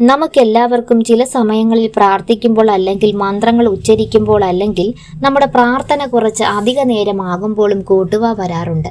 നമുക്കെല്ലാവർക്കും ചില സമയങ്ങളിൽ പ്രാർത്ഥിക്കുമ്പോൾ അല്ലെങ്കിൽ മന്ത്രങ്ങൾ ഉച്ചരിക്കുമ്പോൾ അല്ലെങ്കിൽ നമ്മുടെ പ്രാർത്ഥന കുറച്ച് അധിക നേരമാകുമ്പോഴും കൂട്ടുക വരാറുണ്ട്.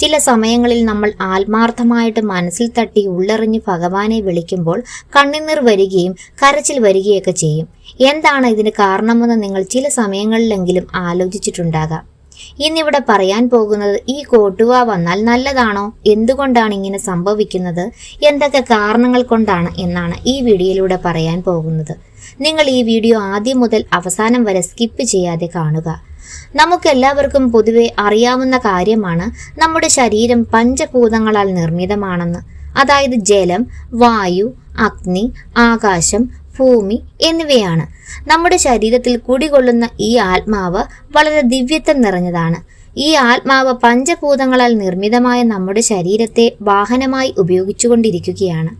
ചില സമയങ്ങളിൽ നമ്മൾ ആത്മാർത്ഥമായിട്ട് മനസ്സിൽ തട്ടി ഉള്ളെറിഞ്ഞ് ഭഗവാനെ വിളിക്കുമ്പോൾ കണ്ണിനീർ വരികയും കരച്ചിൽ വരികയൊക്കെ ചെയ്യും. എന്താണ് ഇതിന് കാരണമെന്ന് നിങ്ങൾ ചില സമയങ്ങളിലെങ്കിലും ആലോചിച്ചിട്ടുണ്ടാകാം. ഇന്നിവിടെ പറയാൻ പോകുന്നത് ഈ കോട്ടുവ വന്നാൽ നല്ലതാണോ? എന്തുകൊണ്ടാണ് ഇങ്ങനെ സംഭവിക്കുന്നത്? എന്തൊക്കെ കാരണങ്ങൾ കൊണ്ടാണ് എന്നാണ് ഈ വീഡിയോയിലൂടെ പറയാൻ പോകുന്നത്. നിങ്ങൾ ഈ വീഡിയോ ആദ്യം മുതൽ അവസാനം വരെ സ്കിപ്പ് ചെയ്യാതെ കാണുക. നമുക്കെല്ലാവർക്കും പൊതുവെ അറിയാവുന്ന കാര്യമാണ് നമ്മുടെ ശരീരം പഞ്ചഭൂതങ്ങളാൽ നിർമ്മിതമാണെന്ന്. അതായത് ജലം വായു അഗ്നി ആകാശം ഭൂമി എന്നിവയാണ്. നമ്മുടെ ശരീരത്തിൽ കുടികൊള്ളുന്ന ഈ ആത്മാവ് വളരെ ദിവ്യത്വം നിറഞ്ഞതാണ്. ഈ ആത്മാവ് പഞ്ചഭൂതങ്ങളാൽ നിർമ്മിതമായ നമ്മുടെ ശരീരത്തെ വാഹനമായി ഉപയോഗിച്ചുകൊണ്ടിരിക്കുകയാണ്.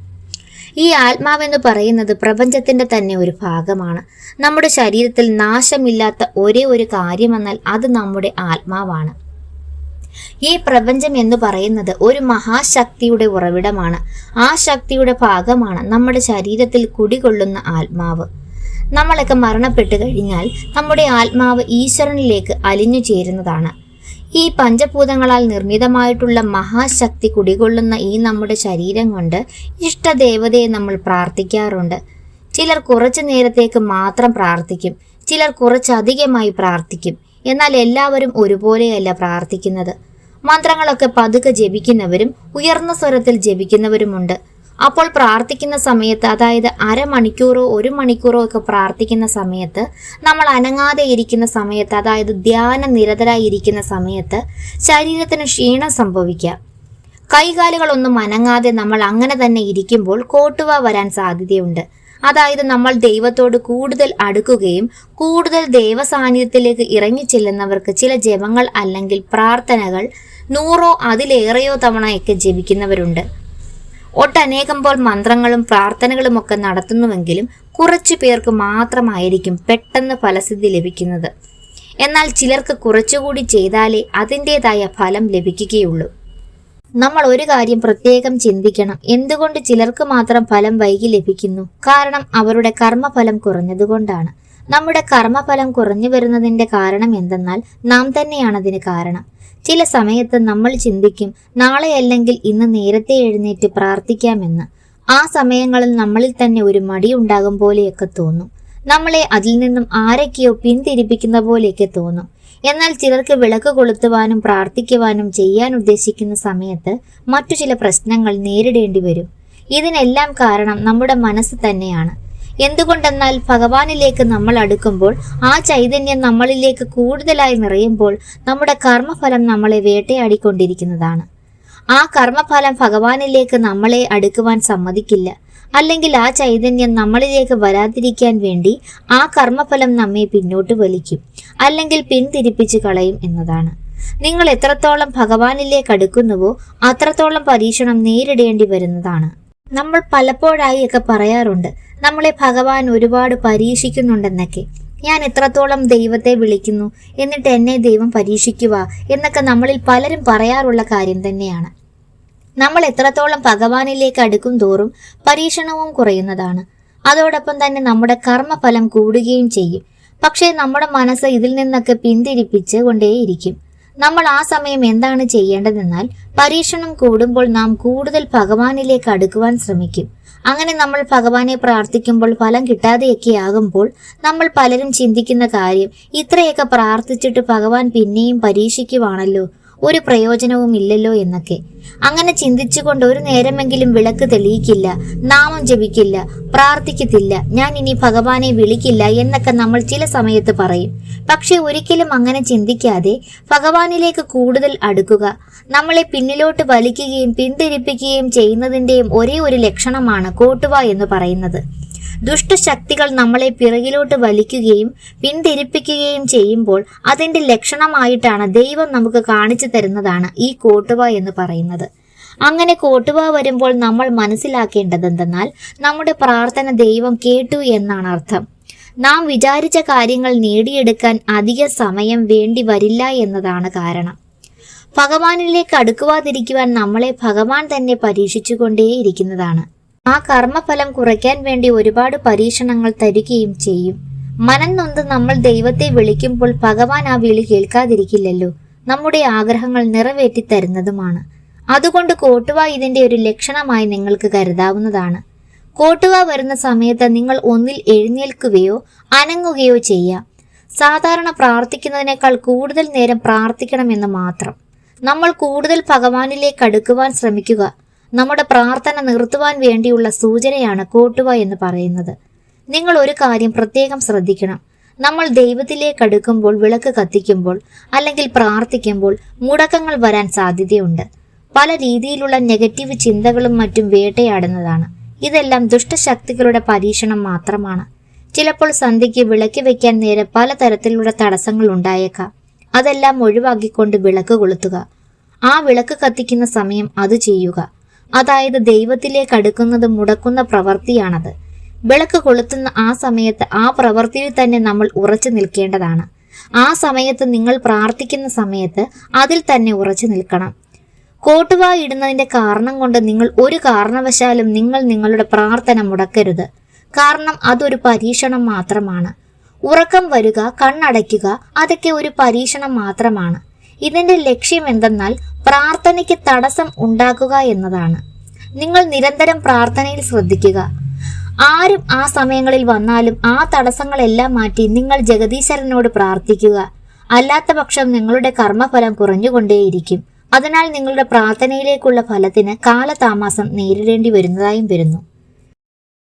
ഈ ആത്മാവെന്ന് പറയുന്നത് പ്രപഞ്ചത്തിന്റെ തന്നെ ഒരു ഭാഗമാണ്. നമ്മുടെ ശരീരത്തിൽ നാശമില്ലാത്ത ഒരേ ഒരു കാര്യമെന്നാൽ അത് നമ്മുടെ ആത്മാവാണ്. ഈ പ്രപഞ്ചം എന്ന് പറയുന്നത് ഒരു മഹാശക്തിയുടെ ഉറവിടമാണ്. ആ ശക്തിയുടെ ഭാഗമാണ് നമ്മുടെ ശരീരത്തിൽ കുടികൊള്ളുന്ന ആത്മാവ്. നമ്മളൊക്കെ മരണപ്പെട്ടു കഴിഞ്ഞാൽ നമ്മുടെ ആത്മാവ് ഈശ്വരനിലേക്ക് അലിഞ്ഞു ചേരുന്നതാണ്. ഈ പഞ്ചഭൂതങ്ങളാൽ നിർമ്മിതമായിട്ടുള്ള മഹാശക്തി കുടികൊള്ളുന്ന ഈ നമ്മുടെ ശരീരം കൊണ്ട് ഇഷ്ടദേവതയെ നമ്മൾ പ്രാർത്ഥിക്കാറുണ്ട്. ചിലർ കുറച്ചു നേരത്തേക്ക് മാത്രം പ്രാർത്ഥിക്കും ചിലർ കുറച്ചധികമായി പ്രാർത്ഥിക്കും. എന്നാൽ എല്ലാവരും ഒരുപോലെയല്ല പ്രാർത്ഥിക്കുന്നത്. മന്ത്രങ്ങളൊക്കെ പതുക്കെ ജപിക്കുന്നവരും ഉയർന്ന സ്വരത്തിൽ ജപിക്കുന്നവരുമുണ്ട്. അപ്പോൾ പ്രാർത്ഥിക്കുന്ന സമയത്ത് അതായത് അരമണിക്കൂറോ ഒരു മണിക്കൂറോ ഒക്കെ പ്രാർത്ഥിക്കുന്ന സമയത്ത് നമ്മൾ അനങ്ങാതെ ഇരിക്കുന്ന സമയത്ത് അതായത് ധ്യാന നിരതരായി ഇരിക്കുന്ന സമയത്ത് ശരീരത്തിന് ക്ഷീണം സംഭവിക്കാം. കൈകാലുകളൊന്നും അനങ്ങാതെ നമ്മൾ അങ്ങനെ തന്നെ ഇരിക്കുമ്പോൾ കോട്ടുവ വരാൻ സാധ്യതയുണ്ട്. അതായത് നമ്മൾ ദൈവത്തോട് കൂടുതൽ അടുക്കുകയും കൂടുതൽ ദൈവസാന്നിധ്യത്തിലേക്ക് ഇറങ്ങിച്ചെല്ലുന്നവർക്ക് ചില ജപങ്ങൾ അല്ലെങ്കിൽ പ്രാർത്ഥനകൾ നൂറോ അതിലേറെയോ തവണയൊക്കെ ജപിക്കുന്നവരുണ്ട്. ഒട്ടനേകം പോൽ മന്ത്രങ്ങളും പ്രാർത്ഥനകളും ഒക്കെ നടത്തുന്നുവെങ്കിലും കുറച്ചു പേർക്ക് മാത്രമായിരിക്കും പെട്ടെന്ന് ഫലസിദ്ധി ലഭിക്കുന്നത്. എന്നാൽ ചിലർക്ക് കുറച്ചുകൂടി ചെയ്താലേ അതിന്റെതായ ഫലം ലഭിക്കുകയുള്ളൂ. നമ്മൾ ഒരു കാര്യം പ്രത്യേകം ചിന്തിക്കണം. എന്തുകൊണ്ട് ചിലർക്ക് മാത്രം ഫലം വൈകി ലഭിക്കുന്നു? കാരണം അവരുടെ കർമ്മഫലം കുറഞ്ഞതുകൊണ്ടാണ് നമ്മുടെ കർമ്മഫലം കുറഞ്ഞു വരുന്നതിന്റെ കാരണം എന്തെന്നാൽ നാം തന്നെയാണ് അതിന് കാരണം. ചില സമയത്ത് നമ്മൾ ചിന്തിക്കും നാളെ അല്ലെങ്കിൽ ഇന്ന് നേരത്തെ എഴുന്നേറ്റ് പ്രാർത്ഥിക്കാമെന്ന് ആ സമയങ്ങളിൽ നമ്മളിൽ തന്നെ ഒരു മടി ഉണ്ടാകും പോലെയൊക്കെ തോന്നും. നമ്മളെ അതിൽ നിന്നും ആരൊക്കെയോ പിന്തിരിപ്പിക്കുന്ന പോലെയൊക്കെ തോന്നും. എന്നാൽ ചിലർക്ക് വിളക്ക് കൊളുത്തുവാനും പ്രാർത്ഥിക്കുവാനും ചെയ്യാൻ ഉദ്ദേശിക്കുന്ന സമയത്ത് മറ്റു ചില പ്രശ്നങ്ങൾ നേരിടേണ്ടി വരും. ഇതിനെല്ലാം കാരണം നമ്മുടെ മനസ്സ് തന്നെയാണ്. എന്തുകൊണ്ടെന്നാൽ ഭഗവാനിലേക്ക് നമ്മൾ അടുക്കുമ്പോൾ ആ ചൈതന്യം നമ്മളിലേക്ക് കൂടുതലായി നിറയുമ്പോൾ നമ്മുടെ കർമ്മഫലം നമ്മളെ വേട്ടയാടിക്കൊണ്ടിരിക്കുന്നതാണ്. ആ കർമ്മഫലം ഭഗവാനിലേക്ക് നമ്മളെ അടുക്കുവാൻ സമ്മതിക്കില്ല. അല്ലെങ്കിൽ ആ ചൈതന്യം നമ്മളിലേക്ക് വരാതിരിക്കാൻ വേണ്ടി ആ കർമ്മഫലം നമ്മെ പിന്നോട്ട് വലിക്കും അല്ലെങ്കിൽ പിന്തിരിപ്പിച്ച് കളയും എന്നതാണ്. നിങ്ങൾ എത്രത്തോളം ഭഗവാനിലേക്ക് അടുക്കുന്നുവോ അത്രത്തോളം പരീക്ഷണം നേരിടേണ്ടി വരുന്നതാണ്. നമ്മൾ പലപ്പോഴായി ഒക്കെ പറയാറുണ്ട് നമ്മളെ ഭഗവാൻ ഒരുപാട് പരീക്ഷിക്കുന്നുണ്ടെന്നൊക്കെ. ഞാൻ എത്രത്തോളം ദൈവത്തെ വിളിക്കുന്നു എന്നിട്ട് എന്നെ ദൈവം പരീക്ഷിക്കുക എന്നൊക്കെ നമ്മളിൽ പലരും പറയാറുള്ള കാര്യം തന്നെയാണ്. നമ്മൾ എത്രത്തോളം ഭഗവാനിലേക്ക് അടുക്കും തോറും പരീക്ഷണവും കുറയുന്നതാണ്. അതോടൊപ്പം തന്നെ നമ്മുടെ കർമ്മഫലം കൂടുകയും ചെയ്യും. പക്ഷേ നമ്മുടെ മനസ്സ് ഇതിൽ നിന്നൊക്കെ പിന്തിരിപ്പിച്ച് കൊണ്ടേയിരിക്കും. നമ്മൾ ആ സമയം എന്താണ് ചെയ്യേണ്ടതെന്നാൽ പരീക്ഷണം കൂടുമ്പോൾ നാം കൂടുതൽ ഭഗവാനിലേക്ക് അടുക്കുവാൻ ശ്രമിക്കും. അങ്ങനെ നമ്മൾ ഭഗവാനെ പ്രാർത്ഥിക്കുമ്പോൾ ഫലം കിട്ടാതെയൊക്കെ ആകുമ്പോൾ നമ്മൾ പലരും ചിന്തിക്കുന്ന കാര്യം ഇത്രയൊക്കെ പ്രാർത്ഥിച്ചിട്ട് ഭഗവാൻ പിന്നെയും പരീക്ഷിക്കുവാണല്ലോ. ഒരു പ്രയോജനവും ഇല്ലല്ലോ എന്നൊക്കെ. അങ്ങനെ ചിന്തിച്ചുകൊണ്ട് ഒരു നേരമെങ്കിലും വിളക്ക് തെളിയിക്കില്ല നാമം ജപിക്കില്ല പ്രാർത്ഥിക്കത്തില്ല ഞാൻ ഇനി ഭഗവാനെ വിളിക്കില്ല എന്നൊക്കെ നമ്മൾ ചില സമയത്ത് പറയും. പക്ഷെ ഒരിക്കലും അങ്ങനെ ചിന്തിക്കാതെ ഭഗവാനിലേക്ക് കൂടുതൽ അടുക്കുക നമ്മളെ പിന്നിലോട്ട് വലിക്കുകയും പിന്തിരിപ്പിക്കുകയും ചെയ്യുന്നതിന്റെയും ഒരേ ഒരു ലക്ഷണമാണ് കോട്ടുവ എന്ന് പറയുന്നത്. ദുഷ്ടശക്തികൾ നമ്മളെ പിറകിലോട്ട് വലിക്കുകയും പിന്തിരിപ്പിക്കുകയും ചെയ്യുമ്പോൾ അതിന്റെ ലക്ഷണമായിട്ടാണ് ദൈവം നമുക്ക് കാണിച്ചു തരുന്നതാണ് ഈ കോട്ടുവ എന്ന് പറയുന്നത്. അങ്ങനെ കോട്ടുവ വരുമ്പോൾ നമ്മൾ മനസ്സിലാക്കേണ്ടത് എന്തെന്നാൽ നമ്മുടെ പ്രാർത്ഥന ദൈവം കേട്ടു എന്നാണ് അർത്ഥം. നാം വിചാരിച്ച കാര്യങ്ങൾ നേടിയെടുക്കാൻ അധിക സമയം വേണ്ടി വരില്ല എന്നതാണ് കാരണം. ഭഗവാനിലേക്ക് അടുക്കുവാതിരിക്കുവാൻ നമ്മളെ ഭഗവാൻ തന്നെ പരീക്ഷിച്ചുകൊണ്ടേയിരിക്കുന്നതാണ്. ആ കർമ്മഫലം കുറയ്ക്കാൻ വേണ്ടി ഒരുപാട് പരീക്ഷണങ്ങൾ തരികയും ചെയ്യും. മനം നൊന്ത് നമ്മൾ ദൈവത്തെ വിളിക്കുമ്പോൾ ഭഗവാൻ ആ വിളി കേൾക്കാതിരിക്കില്ലല്ലോ. നമ്മുടെ ആഗ്രഹങ്ങൾ നിറവേറ്റി തരുന്നതുമാണ്. അതുകൊണ്ട് കോട്ടുവ ഇതിന്റെ ഒരു ലക്ഷണമായി നിങ്ങൾക്ക് കരുതാവുന്നതാണ്. കോട്ടുവ വരുന്ന സമയത്ത് നിങ്ങൾ ഒന്നിൽ എഴുന്നേൽക്കുകയോ അനങ്ങുകയോ ചെയ്യാം. സാധാരണ പ്രാർത്ഥിക്കുന്നതിനേക്കാൾ കൂടുതൽ നേരം പ്രാർത്ഥിക്കണമെന്ന് മാത്രം. നമ്മൾ കൂടുതൽ ഭഗവാനിലേക്ക് അടുക്കുവാൻ ശ്രമിക്കുക. നമ്മുടെ പ്രാർത്ഥന നിർത്തുവാൻ വേണ്ടിയുള്ള സൂചനയാണ് കോട്ടുവ എന്ന് പറയുന്നത്. നിങ്ങൾ ഒരു കാര്യം പ്രത്യേകം ശ്രദ്ധിക്കണം. നമ്മൾ ദൈവത്തിലേക്ക് അടുക്കുമ്പോൾ വിളക്ക് കത്തിക്കുമ്പോൾ അല്ലെങ്കിൽ പ്രാർത്ഥിക്കുമ്പോൾ മുടക്കങ്ങൾ വരാൻ സാധ്യതയുണ്ട്. പല രീതിയിലുള്ള നെഗറ്റീവ് ചിന്തകളും മറ്റും വേട്ടയാടുന്നതാണ്. ഇതെല്ലാം ദുഷ്ടശക്തികളുടെ പരീക്ഷണം മാത്രമാണ്. ചിലപ്പോൾ സന്ധ്യയ്ക്ക് വിളക്ക് വെക്കാൻ നേരെ പലതരത്തിലുള്ള തടസ്സങ്ങൾ ഉണ്ടായേക്കാം. അതെല്ലാം ഒഴിവാക്കിക്കൊണ്ട് വിളക്ക് കൊളുത്തുക. ആ വിളക്ക് കത്തിക്കുന്ന സമയം അത് ചെയ്യുക. അതായത് ദൈവത്തിലേക്ക് അടുക്കുന്നത് മുടക്കുന്ന പ്രവൃത്തിയാണത്. വിളക്ക് കൊളുത്തുന്ന ആ സമയത്ത് ആ പ്രവൃത്തിയിൽ തന്നെ നമ്മൾ ഉറച്ചു നിൽക്കേണ്ടതാണ്. ആ സമയത്ത് നിങ്ങൾ പ്രാർത്ഥിക്കുന്ന സമയത്ത് അതിൽ തന്നെ ഉറച്ചു നിൽക്കണം. കോട്ടുവായി ഇടുന്നതിന്റെ കാരണം കൊണ്ട് നിങ്ങൾ ഒരു കാരണവശാലും നിങ്ങൾ നിങ്ങളുടെ പ്രാർത്ഥന മുടക്കരുത്. കാരണം അതൊരു പരീക്ഷണം മാത്രമാണ്. ഉറക്കം വരിക കണ്ണടയ്ക്കുക അതൊക്കെ ഒരു പരീക്ഷണം മാത്രമാണ്. ഇതിന്റെ ലക്ഷ്യം എന്തെന്നാൽ പ്രാർത്ഥനയ്ക്ക് തടസ്സം ഉണ്ടാക്കുക എന്നതാണ്. നിങ്ങൾ നിരന്തരം പ്രാർത്ഥനയിൽ ശ്രദ്ധിക്കുക. ആരും ആ സമയങ്ങളിൽ വന്നാലും ആ തടസ്സങ്ങളെല്ലാം മാറ്റി നിങ്ങൾ ജഗദീശ്വരനോട് പ്രാർത്ഥിക്കുക. അല്ലാത്ത പക്ഷം നിങ്ങളുടെ കർമ്മഫലം കുറഞ്ഞുകൊണ്ടേയിരിക്കും. അതിനാൽ നിങ്ങളുടെ പ്രാർത്ഥനയിലേക്കുള്ള ഫലത്തിന് കാലതാമസം നേരിടേണ്ടി വരുന്നതായും വരുന്നു.